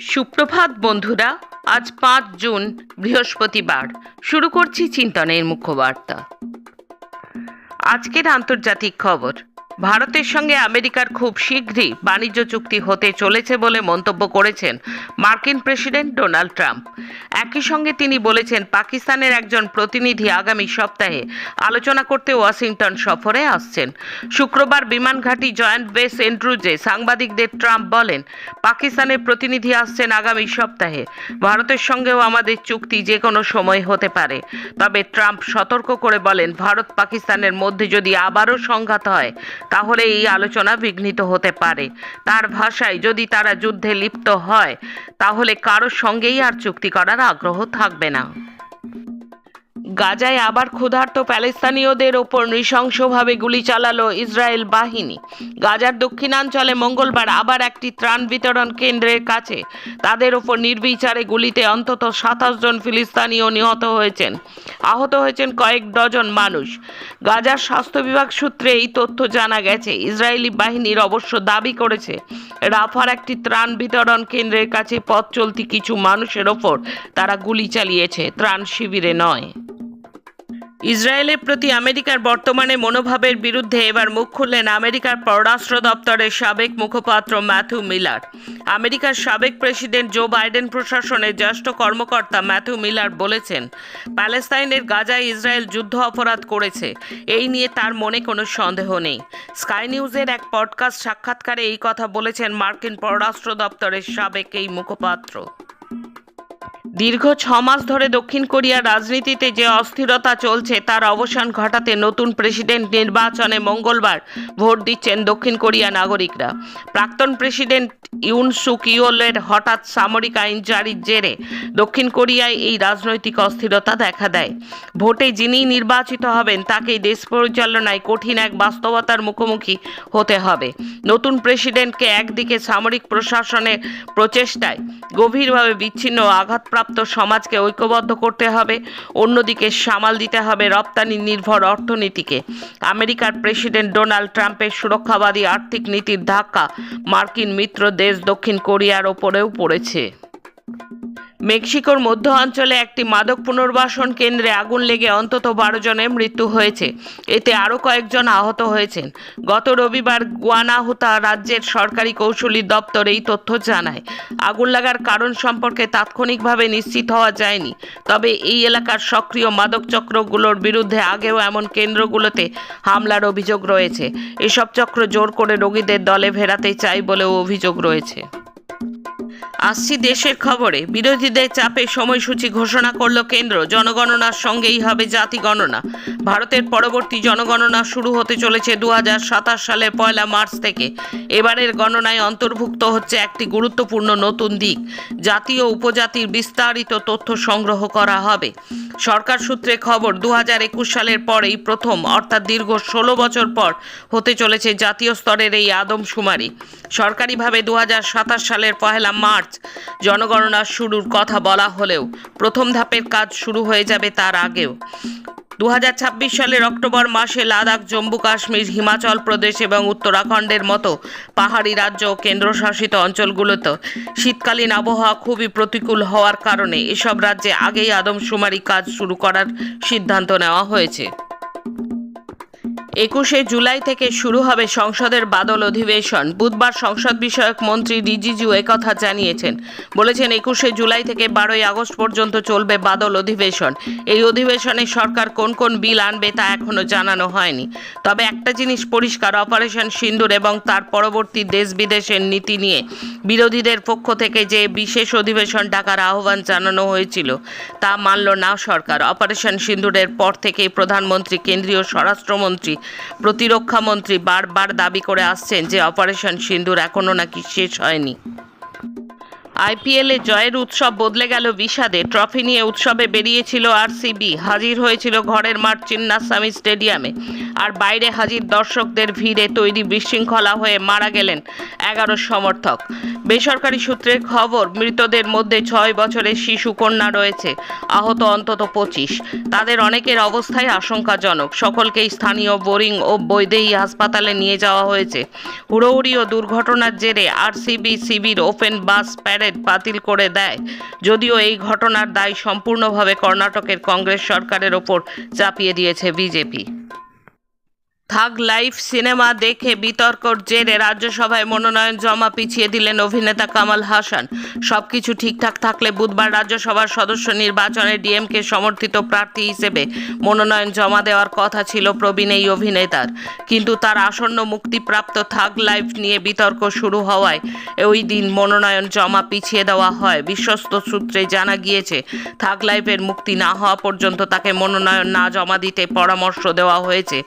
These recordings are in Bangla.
সুপ্রভাত বন্ধুরা আজ পাঁচ জুন বৃহস্পতিবার। শুরু করছি চিন্তনের মুখ্যবার্তা। আজকের আন্তর্জাতিক খবর। ভারতের সঙ্গে আমেরিকার খুব শীঘ্রই বাণিজ্য চুক্তি হতে চলেছে বলে মন্তব্য করেছেন মার্কিন প্রেসিডেন্ট ডোনাল্ড ট্রাম্প। একই সঙ্গে তিনি বলেছেন, পাকিস্তানের একজন প্রতিনিধি আগামী সপ্তাহে আলোচনা করতে ওয়াশিংটন সফরে আসছেন। শুক্রবার বিমানঘাটি জয়েন্ট বেস এন্ড্রুজে সাংবাদিকদের ট্রাম্প বলেন, পাকিস্তানের প্রতিনিধি আসছেন আগামী সপ্তাহে। ভারতের সঙ্গেও আমাদের চুক্তি যে কোনো সময় হতে পারে। তবে ট্রাম্প সতর্ক করে বলেন ভারত পাকিস্তানের মধ্যে যদি আবারও সংঘাত হয় তাহলে এই আলোচনা বিঘ্নিত হতে পারে। তার ভাষায় যদি তারা যুদ্ধে লিপ্ত হয়, তাহলে কারোর সঙ্গেই আর চুক্তি করার আগ্রহ থাকবে না। গাজায় আবার ক্ষুধার্ত প্যালেস্তানীয়দের ওপর নৃশংসভাবে গুলি চালালো ইসরায়েল বাহিনী। গাজার দক্ষিণাঞ্চলে মঙ্গলবার আবার একটি ত্রাণ বিতরণ কেন্দ্রের কাছে তাদের ওপর নির্বিচারে গুলিতে অন্তত সাতাশ জন ফিলিস্তানীয় নিহত হয়েছেন। আহত হয়েছেন কয়েক ডজন মানুষ। গাজার স্বাস্থ্য বিভাগ সূত্রে এই তথ্য জানা গেছে, ইসরায়েলি বাহিনীর অবশ্য দাবি করেছে, রাফার একটি ত্রাণ বিতরণ কেন্দ্রের কাছে পথ চলতি কিছু মানুষের ওপর তারা গুলি চালিয়েছে। ত্রাণ শিবিরে নয়। ইসরায়েলের প্রতি আমেরিকার বর্তমানে মনোভাবের বিরুদ্ধে এবার মুখ খুললেন আমেরিকার পররাষ্ট্র দপ্তরের সাবেক মুখপাত্র ম্যাথু মিলার। আমেরিকার সাবেক প্রেসিডেন্ট জো বাইডেন প্রশাসনের জ্যেষ্ঠ কর্মকর্তা ম্যাথু মিলার বলেছেন, প্যালেস্তাইনের গাজায় ইসরায়েল যুদ্ধ অপরাধ করেছে। এই নিয়ে তার মনে কোনো সন্দেহ নেই। স্কাই নিউজের এক পডকাস্ট সাক্ষাৎকারে এই কথা বলেছেন মার্কিন পররাষ্ট্র দপ্তরের সাবেক এই মুখপাত্র। দীর্ঘ ছ মাস ধরে দক্ষিণ কোরিয়ার রাজনীতিতে যে অস্থিরতা চলছে, তার অবসান ঘটাতে নতুন প্রেসিডেন্ট নির্বাচনে মঙ্গলবার ভোট দিচ্ছেন দক্ষিণ কোরিয়া নাগরিকরা। প্রাক্তন প্রেসিডেন্ট ইউন সুক হঠাৎ সামরিক আইন জারির জেরে দক্ষিণ কোরিয়ায় এই রাজনৈতিক অস্থিরতা দেখা দেয়। ভোটে যিনি নির্বাচিত হবেন, তাকেই দেশ পরিচালনায় কঠিন এক বাস্তবতার মুখোমুখি হতে হবে। নতুন প্রেসিডেন্টকে একদিকে সামরিক প্রশাসনের প্রচেষ্টায় গভীরভাবে বিচ্ছিন্ন ও আঘাতপ্রাপ্ত সমাজকে ঐক্যবদ্ধ করতে হবে, অন্যদিকে সামাল দিতে হবে রপ্তানি নির্ভর অর্থনীতিকে। আমেরিকার প্রেসিডেন্ট ডোনাল্ড ট্রাম্পের সুরক্ষাবাদী আর্থিক নীতির ধাক্কা মার্কিন মিত্র দেশ দক্ষিণ কোরিয়ার ওপরেও পড়েছে। মেক্সিকোর মধ্য অঞ্চলে একটি মাদক পুনর্বাসন কেন্দ্রে আগুন লেগে অন্তত বারো জনের মৃত্যু হয়েছে। এতে আরও কয়েকজন আহত হয়েছেন। গত রবিবার গুয়ানাহুতা রাজ্যের সরকারি কৌশলী দপ্তর এই তথ্য জানায়। আগুন লাগার কারণ সম্পর্কে তাৎক্ষণিকভাবে নিশ্চিত হওয়া যায়নি। তবে এই এলাকার সক্রিয় মাদক চক্রগুলোর বিরুদ্ধে আগেও এমন কেন্দ্রগুলোতে হামলার অভিযোগ রয়েছে। এসব চক্র জোর করে রোগীদের দলে ফেরাতে চায় বলেও অভিযোগ রয়েছে। আসছি দেশের খবরে। বিরোধীদের চাপে সময়সূচি ঘোষণা করল কেন্দ্র। জনগণনার সঙ্গেই হবে জাতি গণনা। ভারতের পরবর্তী জনগণনা শুরু হতে চলেছে দু হাজার সাতাশ সালের পয়লা মার্চ থেকে। এবারের গণনায় অন্তর্ভুক্ত হচ্ছে একটি গুরুত্বপূর্ণ নতুন দিক। জাতীয় উপজাতির বিস্তারিত তথ্য সংগ্রহ করা হবে। সরকার সূত্রে খবর দু হাজার একুশ সালের পরেই প্রথম, অর্থাৎ দীর্ঘ ষোলো বছর পর হতে চলেছে জাতীয় স্তরের এই আদমশুমারি। সরকারিভাবে দু হাজার সাতাশ সালের পহেলা মার্চ জনগণনা শুরুর কথা বলা হলেও প্রথম ধাপের কাজ শুরু হয়ে যাবে তার আগেও। দু হাজার ছাব্বিশ সালের অক্টোবর মাসে লাদাখ, জম্মু, কাশ্মীর, হিমাচল প্রদেশ এবং উত্তরাখণ্ডের মতো পাহাড়ি রাজ্য ও কেন্দ্রশাসিত অঞ্চলগুলোতে শীতকালীন আবহাওয়া খুবই প্রতিকূল হওয়ার কারণে এসব রাজ্যে আগেই আদমশুমারি কাজ শুরু করার সিদ্ধান্ত নেওয়া হয়েছে। একুশে জুলাই থেকে শুরু হবে সংসদের বাদল অধিবেশন। বুধবার সংসদ বিষয়ক মন্ত্রী রিজিজু একথা জানিয়েছেন। বলেছেন, একুশে জুলাই থেকে বারোই আগস্ট পর্যন্ত চলবে বাদল অধিবেশন। এই অধিবেশনে সরকার কোন কোন বিল আনবে তা এখনও জানানো হয়নি। তবে একটা জিনিস পরিষ্কার, অপারেশন সিন্দুর এবং তার পরবর্তী দেশ বিদেশের নীতি নিয়ে বিরোধীদের পক্ষ থেকে যে বিশেষ অধিবেশন ডাকার আহ্বান জানানো হয়েছিল, তা মানল না সরকার। অপারেশন সিন্দুরের পর থেকেই প্রধানমন্ত্রী, কেন্দ্রীয় স্বরাষ্ট্রমন্ত্রী প্রতিরক্ষা মন্ত্রী বারবার দাবি করে আসছেন যে অপারেশন সিন্দুর এখনও নাকি শেষ হয়নি। আইপিএলে জয়ের উৎসব বদলে গেল বিষাদে। ট্রফি নিয়ে উৎসবে বেরিয়েছিল আর আরসিবি। হাজির হয়েছিল ঘরের মাঠ চিন্নাস্বামী স্টেডিয়ামে। আর বাইরে হাজির দর্শকদের ভিড়ে তৈরি বিশৃঙ্খলা হয়ে মারা গেলেন এগারো সমর্থক। বেসরকারি সূত্রের খবর, মৃতদের মধ্যে ছয় বছরের শিশু কন্যা রয়েছে, আহত অন্তত পঁচিশ। তাদের অনেকের অবস্থায় আশঙ্কাজনক। সকলকেই স্থানীয় বোরিং ও বৈদেহী হাসপাতালে নিয়ে যাওয়া হয়েছে। হুড়োহুড়ি ও দুর্ঘটনার জেরে আরসিবি শিবির ওপেন বাস প্যারেড বাতিল করে দেয়। যদিও এই ঘটনার দায় সম্পূর্ণভাবে কর্ণাটকের কংগ্রেস সরকারের ওপর চাপিয়ে দিয়েছে বিজেপি। থাগ লাইভ সিনেমা দেখে বিতর্কর জেরে রাজ্যসভায় মনোনয়ন জমা পিছিয়ে দিলেন অভিনেতা কামাল হাসান। সবকিছু ঠিকঠাক থাকলে বুধবার রাজ্যসভার সদস্য নির্বাচনে ডিএমকে সমর্থিত প্রার্থী হিসেবে মনোনয়ন জমা দেওয়ার কথা ছিল প্রবীণ এই অভিনেতার। কিন্তু তার আসন্ন মুক্তিপ্রাপ্ত থাগ লাইভ নিয়ে বিতর্ক শুরু হওয়ায় ওই দিন মনোনয়ন জমা পিছিয়ে দেওয়া হয়, বিশ্বস্ত সূত্রে জানা গিয়েছে। থাগ লাইভের মুক্তি না হওয়া পর্যন্ত তাকে মনোনয়ন না জমা দিতে পরামর্শ দেওয়া হয়েছে।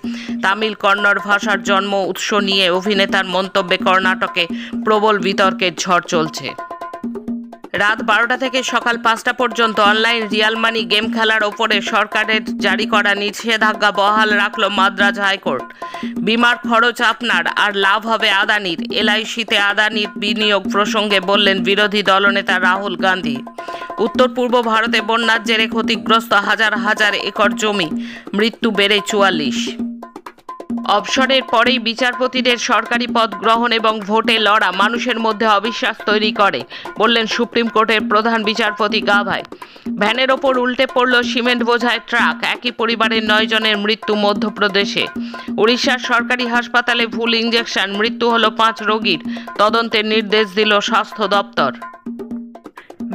তামিল কন্নড় ভাষার জন্ম উৎস নিয়ে অভিনেতার মন্তব্যে কর্ণাটকে প্রবল বিতর্কের ঝড় চলছে। রাত বারোটা থেকে সকাল পাঁচটা পর্যন্ত অনলাইন রিয়াল মানি গেম খেলার ওপরে সরকারের জারি করা নিষেধাজ্ঞা বহাল রাখল মাদ্রাজ হাইকোর্ট। বিমার খরচ আপনার, আর লাভ হবে আদানির। এলআইসিতে আদানির বিনিয়োগ প্রসঙ্গে বললেন বিরোধী দলনেতা রাহুল গান্ধী। উত্তর পূর্ব ভারতে বন্যার জেরে ক্ষতিগ্রস্ত হাজার হাজার একর জমি, মৃত্যু বেড়ে চুয়াল্লিশ। অবসরের পরেই বিচারপতিদের সরকারি পদ গ্রহণ এবং ভোটে লড়া মানুষের মধ্যে অবিশ্বাস তৈরি করে, বললেন সুপ্রিম কোর্টের প্রধান বিচারপতি গাভাই। ভ্যানের ওপর উল্টে পড়ল সিমেন্ট বোঝায় ট্রাক, একই পরিবারের নয় জনের মৃত্যু মধ্যপ্রদেশে। উড়িষ্যার সরকারি হাসপাতালে ভুল ইঞ্জেকশন মৃত্যু হল পাঁচ রোগীর, তদন্তের নির্দেশ দিল স্বাস্থ্য দপ্তর।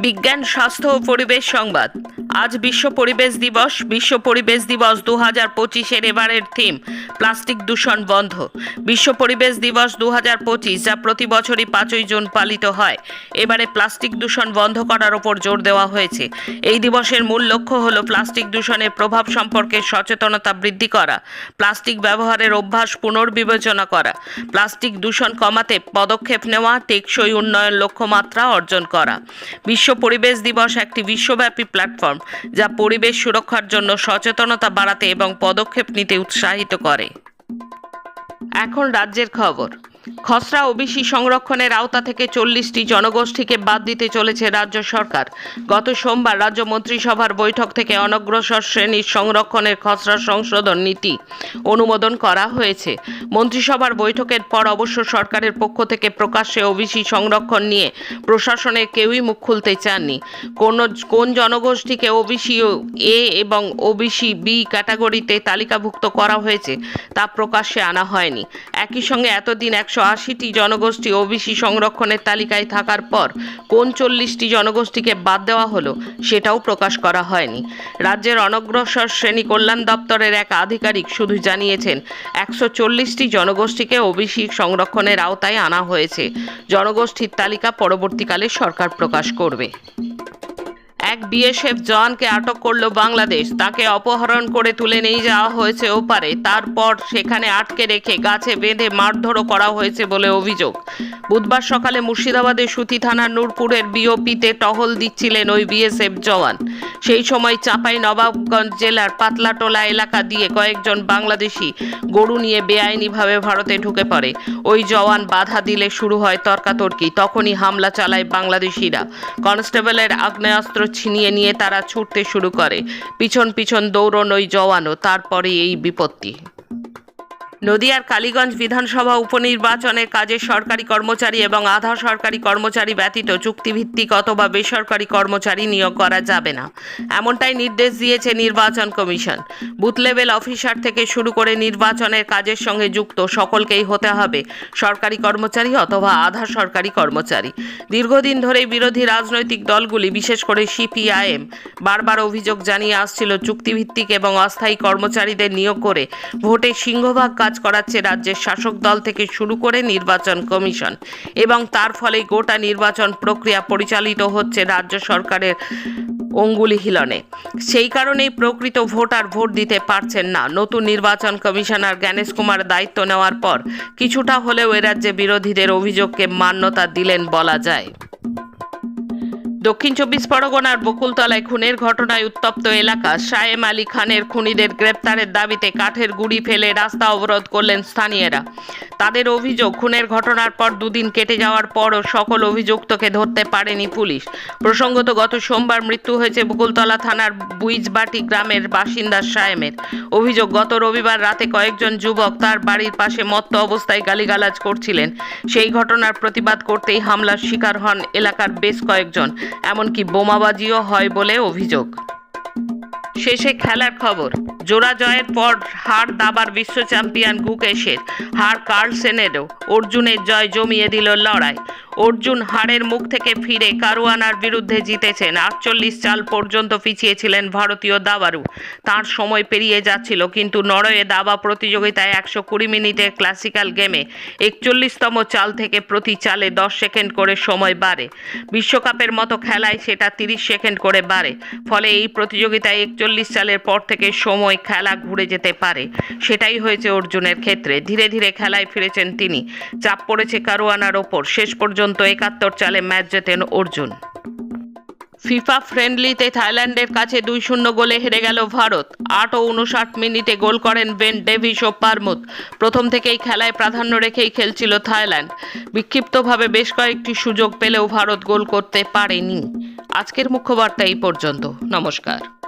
বিজ্ঞান, স্বাস্থ্য ও পরিবেশ সংবাদ। আজ বিশ্ব পরিবেশ দিবস। বিশ্ব পরিবেশ দিবস দু হাজার পঁচিশের এবারের থিম, প্লাস্টিক দূষণ বন্ধ। বিশ্ব পরিবেশ দিবস দু হাজার পঁচিশ, যা প্রতি বছরই পাঁচই জুন পালিত হয়। এবারে প্লাস্টিক দূষণ বন্ধ করার ওপর জোর দেওয়া হয়েছে। এই দিবসের মূল লক্ষ্য হল প্লাস্টিক দূষণের প্রভাব সম্পর্কে সচেতনতা বৃদ্ধি করা, প্লাস্টিক ব্যবহারের অভ্যাস পুনর্বিবেচনা করা, প্লাস্টিক দূষণ কমাতে পদক্ষেপ নেওয়া, টেকসই উন্নয়ন লক্ষ্যমাত্রা অর্জন করা। বিশ্ব পরিবেশ দিবস একটি বিশ্বব্যাপী প্ল্যাটফর্ম। যা পরিবেশ সুরক্ষার জন্য সচেতনতা বাড়াতে এবং পদক্ষেপ নিতে উৎসাহিত করে। এখন রাজ্যের খবর। খসড়া ওবিসি সংরক্ষণের আওতা থেকে চল্লিশটি জনগোষ্ঠীকে বাদ দিতে চলেছে রাজ্য সরকার। গত সোমবার রাজ্য মন্ত্রিসভার বৈঠক থেকে অনগ্রসর শ্রেণির সংরক্ষণের খসড়া সংশোধন নীতি অনুমোদন করা হয়েছে। মন্ত্রিসভার বৈঠকের পর অবশ্য সরকারের পক্ষ থেকে প্রকাশ্যে ওবিসি সংরক্ষণ নিয়ে প্রশাসনের কেউই মুখ খুলতে চাননি। কোন কোন জনগোষ্ঠীকে ওবিসি এ এবং ওবিসি বি ক্যাটাগরিতে তালিকাভুক্ত করা হয়েছে তা প্রকাশ্যে আনা হয়নি। একই সঙ্গে এতদিন একশো আশিটি জনগোষ্ঠী ওবিসি সংরক্ষণের তালিকায় থাকার পর কোন চল্লিশটি জনগোষ্ঠীকে বাদ দেওয়া হলো সেটাও প্রকাশ করা হয়নি। রাজ্যের অনগ্রসর শ্রেণি কল্যাণ দপ্তরের এক আধিকারিক শুধু জানিয়েছেন, একশো চল্লিশটি জনগোষ্ঠীকে ওবিসি সংরক্ষণের আওতায় আনা হয়েছে। জনগোষ্ঠীর তালিকা পরবর্তীকালে সরকার প্রকাশ করবে। এক বিএসএফ জওয়ানকে আটক করল বাংলাদেশ। তাকে অপহরণ করে তুলে নিয়ে যাওয়া হয়েছে ওপারে। তারপর সেখানে আটকে রেখে গাছে বেঁধে মারধরও করা হয়েছে বলে অভিযোগ। বুধবার সকালে মুর্শিদাবাদের সুতি থানার নূরপুরের বিওপিতে টহল দিচ্ছিলেন ওই বিএসএফ জওয়ান। সেই সময় চাঁপাই নবাবগঞ্জ জেলার পাতলাটোলা এলাকা দিয়ে কয়েকজন বাংলাদেশি গরু নিয়ে বেআইনিভাবে ভারতে ঢুকে পড়ে। ওই জওয়ান বাধা দিলে শুরু হয় তর্কাতর্কি। তখনই হামলা চালায় বাংলাদেশিরা। কনস্টেবলের আগ্নেয়াস্ত্র ছিনিয়ে নিয়ে তারা ছুটতে শুরু করে। পিছন পিছন দৌড়ন ওই জওয়ানও তারপরে এই বিপত্তি। নদিয়ার কালীগঞ্জ বিধানসভা উপনির্বাচনের কাজে সরকারি কর্মচারী এবং আধা সরকারি কর্মচারী ব্যতীত চুক্তিভিত্তিক অথবা বেসরকারি কর্মচারী নিয়োগ করা যাবে না। এমনটাই নির্দেশ দিয়েছে নির্বাচন কমিশন। বুথ লেভেল অফিসার থেকে শুরু করে নির্বাচনের কাজের সঙ্গে যুক্ত সকলকেই হতে হবে সরকারি কর্মচারী অথবা আধা সরকারি কর্মচারী। দীর্ঘদিন ধরেই বিরোধী রাজনৈতিক দলগুলি, বিশেষ করে সিপিআইএম, বারবার অভিযোগ জানিয়ে আসছিল চুক্তিভিত্তিক এবং অস্থায়ী কর্মচারীদের নিয়োগ করে ভোটে সিংহভাগ কাজ করাচ্ছে রাজ্যের শাসক দল থেকে শুরু করে নির্বাচন কমিশন। এবং তার ফলে গোটা নির্বাচন প্রক্রিয়া পরিচালিত হচ্ছে রাজ্য সরকারের অঙ্গুলি হিলনে। সেই কারণেই প্রকৃত ভোটার ভোট দিতে পারছেন না। নতুন নির্বাচন কমিশনার জ্ঞানেশ কুমার দায়িত্ব নেওয়ার পর কিছুটা হলেও এ রাজ্যে বিরোধীদের অভিযোগকে মান্যতা দিলেন বলা যায়। দক্ষিণ চব্বিশ পরগনার বকুলতলায় খুনের ঘটনায় উত্তপ্ত এলাকা। সায়েম আলী খানের খুনিদের গ্রেপ্তারের দাবিতে কাঠের গুড়ি ফেলে রাস্তা অবরোধ করলেন স্থানীয়রা। তাদের অভিযোগ, খুনের ঘটনার পর দুদিন কেটে যাওয়ার পরও সকল অভিযুক্তকে ধরতে পারেনি পুলিশ। প্রসঙ্গত, গত সোমবার মৃত্যু হয়েছে বকুলতলা থানার বুইজবাটি গ্রামের বাসিন্দা সায়েমের অভিযোগ, গত রবিবার রাতে কয়েকজন যুবক তার বাড়ির পাশে মত্ত অবস্থায় গালিগালাজ করছিলেন। সেই ঘটনার প্রতিবাদ করতেই হামলার শিকার হন এলাকার বেশ কয়েকজন। এমনকি বোমাবাজিও হয় বলে অভিযোগ। শেষে খেলার খবর, জোড়া জয়ের পর হার দাবার বিশ্ব চ্যাম্পিয়ন গুকেশের, হার কার্লসেনেরও অর্জুনের জয় জমিয়ে দিল লড়াই। অর্জুন হারের মুখ থেকে ফিরে কারুয়ানার বিরুদ্ধে জিতেছেন। আটচল্লিশ চাল পর্যন্ত পিছিয়েছিলেন ভারতীয় দাবারু তার সময় পেরিয়ে যাচ্ছিল, কিন্তু নরওয়ে দাবা প্রতিযোগিতায় একশো কুড়ি মিনিটের ক্লাসিক্যাল গেমে একচল্লিশতম চাল থেকে প্রতি চালে দশ সেকেন্ড করে সময় বাড়ে। বিশ্বকাপের মতো খেলায় সেটা তিরিশ সেকেন্ড করে বাড়ে। ফলে এই প্রতিযোগিতায় একচল্লিশ চালের পর থেকে সময় খেলা ঘুরে যেতে পারে। সেটাই হয়েছে অর্জুনের ক্ষেত্রে। ধীরে ধীরে খেলায় ফিরেছেন তিনি। চাপ পড়েছে কারুয়ানার ওপর। শেষ পর্যন্ত একাত্তর চালে ম্যাচ জেতেন অর্জুন। ফিফা ফ্রেন্ডলিতে থাইল্যান্ডের কাছে দুই শূন্য গোলে হেরে গেল ভারত। আট ও উনষাট মিনিটে গোল করেন বেন ডেভিস ও পারমুদ প্রথম থেকেই খেলায় প্রাধান্য রেখেই খেলছিল থাইল্যান্ড। বিক্ষিপ্তভাবে বেশ কয়েকটি সুযোগ পেলেও ভারত গোল করতে পারেনি। আজকের মুখ্য বার্তা এই পর্যন্ত। নমস্কার।